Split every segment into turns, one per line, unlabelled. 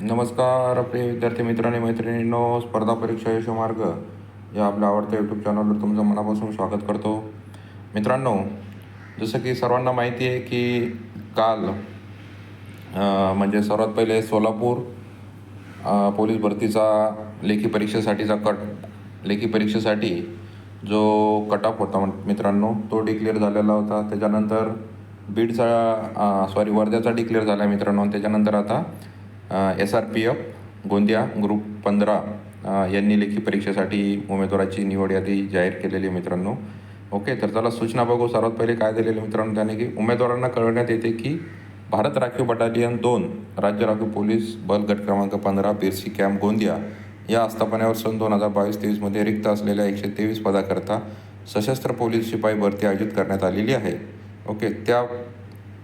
नमस्कार प्रिय विद्यार्थी मित्रांनी मैत्रिणींनो स्पर्धा परीक्षा यशोमार्ग या आपल्या आवडत्या यूट्यूब चॅनलवर तुमचं मनापासून स्वागत करतो. मित्रांनो जसं की सर्वांना माहिती आहे की काल म्हणजे सर्वात पहिले सोलापूर पोलीस भरतीचा लेखी परीक्षेसाठीचा कट लेखी परीक्षेसाठी जो कट ऑफ होता म्हण- मित्रांनो तो डिक्लेअर झालेला होता. त्याच्यानंतर बीडचा सॉरी वर्ध्याचा डिक्लेअर झाला आहे मित्रांनो. त्याच्यानंतर आता S R P F Gondia group पंधरा यांनी लेखी परीक्षेसाठी उमेदवाराची निवड यादी जाहीर केलेली आहे मित्रांनो. ओके तर त्याला सूचना बघू. सर्वात पहिले काय दिलेले मित्रांनो त्याने की उमेदवारांना कळवण्यात येते की भारत राखीव बटालियन दोन राज्य राखीव पोलीस बल गट क्रमांक पंधरा बिरसी कॅम्प गोंदिया या आस्थापनावर सन दोन हजार बावीस तेवीसमध्ये रिक्त असलेल्या एकशे तेवीस पदाकरता सशस्त्र पोलीस शिपाई भरती आयोजित करण्यात आलेली आहे. ओके त्या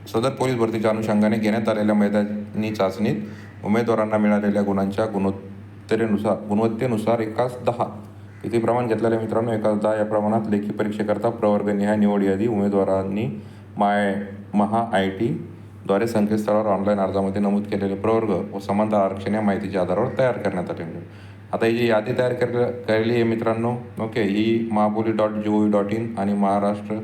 सदर पोलीस भरतीच्या अनुषंगाने घेण्यात आलेल्या मैदानी चाचणीत उमेदवारांना मिळालेल्या गुणांच्या गुणोत्तरेनुसार गुणवत्तेनुसार एकाच दहा. किती प्रमाण घेतलेल्या मित्रांनो? एकाच दहा. या प्रमाणात लेखी परीक्षेकरता प्रवर्गनिहाय निवड यादी उमेदवारांनी माय महा आय टीद्वारे संकेतस्थळावर ऑनलाईन अर्जामध्ये नमूद केलेले प्रवर्ग व समांतर आरक्षण या माहितीच्या आधारावर तयार करण्यात आले आता ही जी यादी तयार कर केलेली आहे मित्रांनो ओके ही महाबोली dot G O V dot in आणि Maharashtra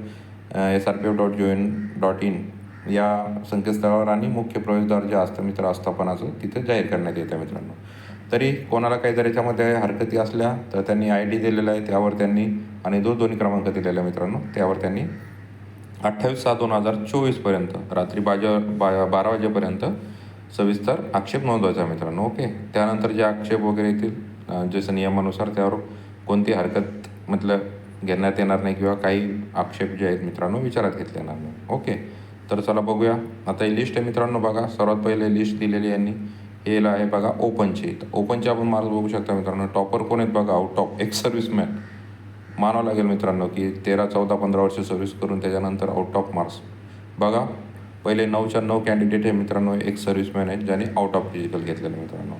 S R P F dot G O N dot in. या संकेतस्थळावर आणि मुख्य प्रवेशद्वार जे असतं मित्र आस्थापनाचं तिथे जाहीर करण्यात येतं मित्रांनो. तरी कोणाला काही जर याच्यामध्ये हरकती असल्या तर त्यांनी आय डी दिलेला आहे त्यावर त्यांनी आणि दूरध्वनी दोन्ही क्रमांक दिलेला आहे मित्रांनो त्यावर त्यांनी अठ्ठावीस सहा दोन हजार चोवीसपर्यंत रात्री बाजा बा बारा वाजेपर्यंत सविस्तर आक्षेप नोंदवायचा आहे मित्रांनो ओके? त्यानंतर जे आक्षेप वगैरे येतील जसं नियमानुसार त्यावर कोणती हरकत म्हटलं घेण्यात येणार नाही किंवा काही आक्षेप जे आहेत मित्रांनो विचारात घेतले येणार नाही ओके? तर चला बघूया. आता ही लिस्ट आहे मित्रांनो बघा. सर्वात पहिले लिस्ट दिलेली यांनी. हेला आहे बघा ओपनची तर ओपनचे आपण मार्क्स बघू शकता मित्रांनो. टॉपर कोण आहेत बघा? आउट ऑफ एक्स सर्व्हिसमॅन मानावं लागेल मित्रांनो की तेरा चौदा पंधरा वर्ष सर्व्हिस करून त्याच्यानंतर आउट ऑफ मार्क्स बघा. पहिले नऊच्या नऊ कॅन्डिडेट हे मित्रांनो एक सर्व्हिसमॅन आहेत ज्यांनी आउट ऑफ फिजिकल घेतलेलं मित्रांनो.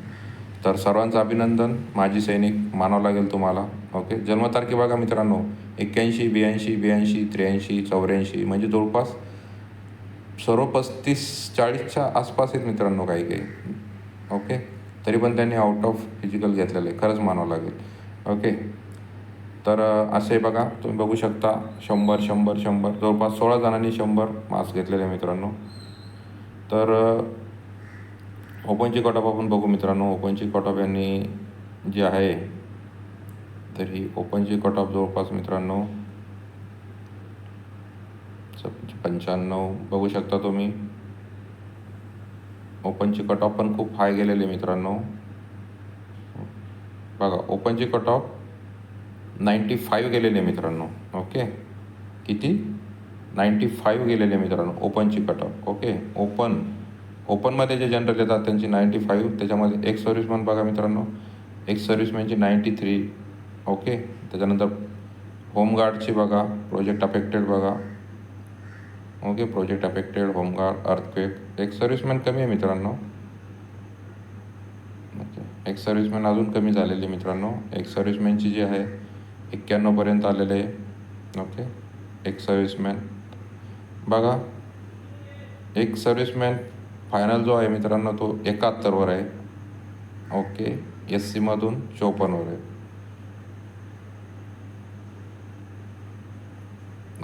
तर सर्वांचं अभिनंदन. माजी सैनिक मानावं लागेल तुम्हाला. ओके जन्मतारखे बघा मित्रांनो. एक्क्याऐंशी ब्याऐंशी ब्याऐंशी त्र्याऐंशी चौऱ्याऐंशी. म्हणजे जवळपास सर्व पस्तीस चाळीसच्या आसपास आहेत मित्रांनो काही काही. ओके तरी पण त्यांनी आउट ऑफ फिजिकल घेतलेलं आहे. खरंच मानावं लागेल. ओके तर असे बघा. तुम्ही बघू शकता शंभर शंभर शंभर. जवळपास सोळा जणांनी शंभर मार्क्स घेतलेले आहे मित्रांनो. तर ओपनची कट ऑफ आपण बघू मित्रांनो. ओपनची कट ऑफ यांनी जी आहे तर ही ओपनची कट ऑफ जवळपास मित्रांनो पंच्याण्णव बघू शकता तुम्ही. ओपनची कट ऑफ पण खूप हाय गेलेली मित्रांनो. बघा ओपनची कट ऑफ नाईंटी फाईव्ह गेलेले आहे मित्रांनो. ओके किती? नाईंटी फाईव्ह गेलेले आहे मित्रांनो ओपनची कट ऑफ ओके ओपन ओपनमध्ये जे जनरल येतात त्यांची नाईंटी फाईव्ह त्याच्यामध्ये एक सर्व्हिसमॅन बघा मित्रांनो. एक सर्व्हिसमॅनची नाईंटी थ्री ओके त्याच्यानंतर होमगार्डची बघा प्रोजेक्ट अफेक्टेड बघा. Okay project affected home guard earthquake एक सर्व्हिसमॅन कमी आहे मित्रांनो. ओके एक सर्व्हिसमॅन अजून कमी झालेली आहे मित्रांनो. एक सर्व्हिसमॅनची जी आहे एक्क्याण्णवपर्यंत आलेले आहे. ओके एक सर्व्हिसमॅन बघा. एक सर्व्हिसमॅन फायनल जो आहे मित्रांनो तो एकाहत्तरवर आहे. ओके एस सीमधून चोपन्नवर आहे.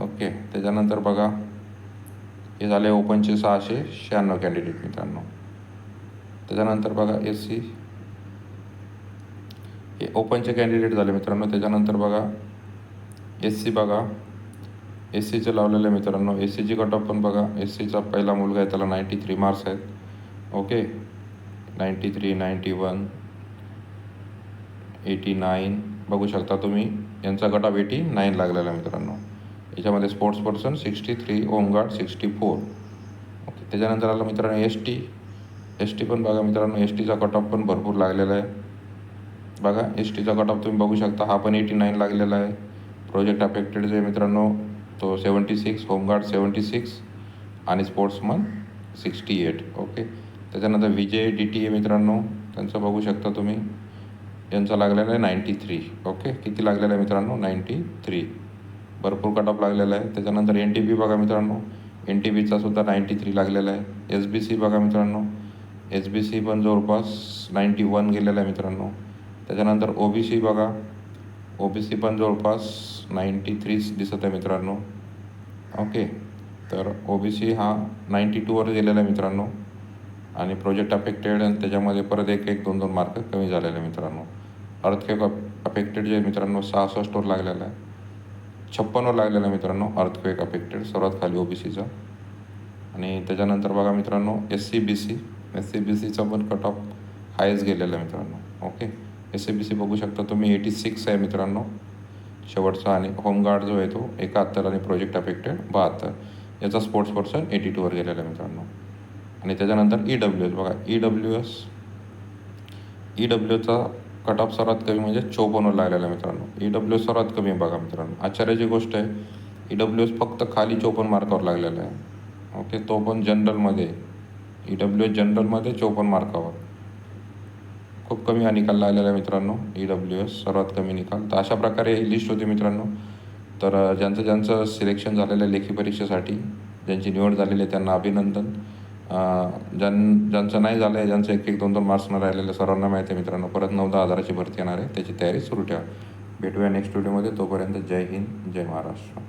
ओके त्याच्यानंतर बघा. हे झाले ओपनचे सहाशे शहाण्णव कॅन्डिडेट मित्रांनो. त्याच्यानंतर बघा एस सी हे ओपनचे कॅन्डिडेट झाले मित्रांनो. त्याच्यानंतर बघा एस सी बघा. एस सीचे लावलेले मित्रांनो. एस सीची कट ऑफ पण बघा. एस सीचा पहिला मुलगा आहे त्याला नाईंटी थ्री मार्क्स आहेत. Okay ninety three ninety one eighty nine बघू शकता तुम्ही. यांचा कट ऑफ एटी नाईन लागलेला मित्रांनो. याच्यामध्ये sports person sixty three home guard sixty four okay त्याच्यानंतर आलं मित्रांनो एस टी एस टी पण बघा मित्रांनो एस टीचा कट ऑफ पण भरपूर लागलेला आहे. बघा एस टीचा कट ऑफ तुम्ही बघू शकता हा पण एटी नाईन लागलेला आहे. प्रोजेक्ट अफेक्टेड जे मित्रांनो तो seventy six home guard seventy six आणि स्पोर्ट्समन सिक्स्टी एट ओके त्याच्यानंतर विजय डी टी ए मित्रांनो त्यांचं बघू शकता तुम्ही. यांचा लागलेला आहे नाईंटी थ्री ओके किती लागलेला आहे मित्रांनो? नाईंटी थ्री भरपूर कट ऑफ लागलेला आहे. त्याच्यानंतर एन टी पी बघा मित्रांनो. एन टी पीचा सुद्धा नाईंटी थ्री लागलेला आहे. एस बी सी बघा मित्रांनो. एस बी सी पण जवळपास नाईंटी वन गेलेला आहे मित्रांनो. त्याच्यानंतर ओ बी सी बघा. ओ बी सी पण जवळपास नाईंटी थ्रीच दिसत आहे मित्रांनो. ओके. तर ओ बी सी हा नाईंटी टूवर गेलेला आहे मित्रांनो. आणि प्रोजेक्ट अफेक्टेड आणि त्याच्यामध्ये परत एक एक दोन दोन मार्क कमी झालेले मित्रांनो. अर्थक्वेक अफेक्टेड जे मित्रांनो मित्रांनो सहासष्टवर लागलेला आहे. छप्पनवर लागलेला मित्रांनो अर्थक्वेक अफेक्टेड सर्वात खाली ओ बी सीचा आणि त्याच्यानंतर बघा मित्रांनो S C B C S C B सीचा पण कट ऑफ हायच गेलेला आहे मित्रांनो okay S C B C बघू शकता तुम्ही एटी सिक्स आहे मित्रांनो. शेवटचा आणि होमगार्ड जो आहे तो एकाहत्तर आणि प्रोजेक्ट अफेक्टेड बहात्तर. याचा स्पोर्ट्स पर्सन एटी टूवर गेलेला आहे मित्रांनो. आणि त्याच्यानंतर ई डब्ल्यू एस बघा ई डब्ल्यू एस ई डब्ल्यूचा कट ऑफ सर्वात कमी म्हणजे चोपन्नवर लागलेला आहे मित्रांनो. ई डब्ल्यू एस सर्वात कमी बघा मित्रांनो. आश्चर्याची गोष्ट आहे ई डब्ल्यू एस फक्त खाली चौपन्न मार्कावर लागलेला आहे. ओके तो पण जनरलमध्ये ई डब्ल्यू एस जनरलमध्ये चौपन्न मार्कावर खूप कमी हा निकाल लागलेला आहे मित्रांनो. ई डब्ल्यू एस सर्वात कमी निकाल. तर अशा प्रकारे ही लिस्ट होती मित्रांनो. तर ज्यांचं ज्यांचं सिलेक्शन झालेलं आहे लेखी परीक्षेसाठी ज्यांची निवड झालेली आहे त्यांना अभिनंदन. ज्यां ज्यांचं नाही झालं आहे ज्यांचं एक एक दोन दोन मार्क्स न राहिलेलं सर्वांना माहिती आहे मित्रांनो. परत नऊ दहा हजाराची भरती येणार आहे. त्याची तयारी सुरू ठेवा. भेटूया नेक्स्ट व्हिडिओमध्ये तोपर्यंत जय हिंद जय महाराष्ट्र.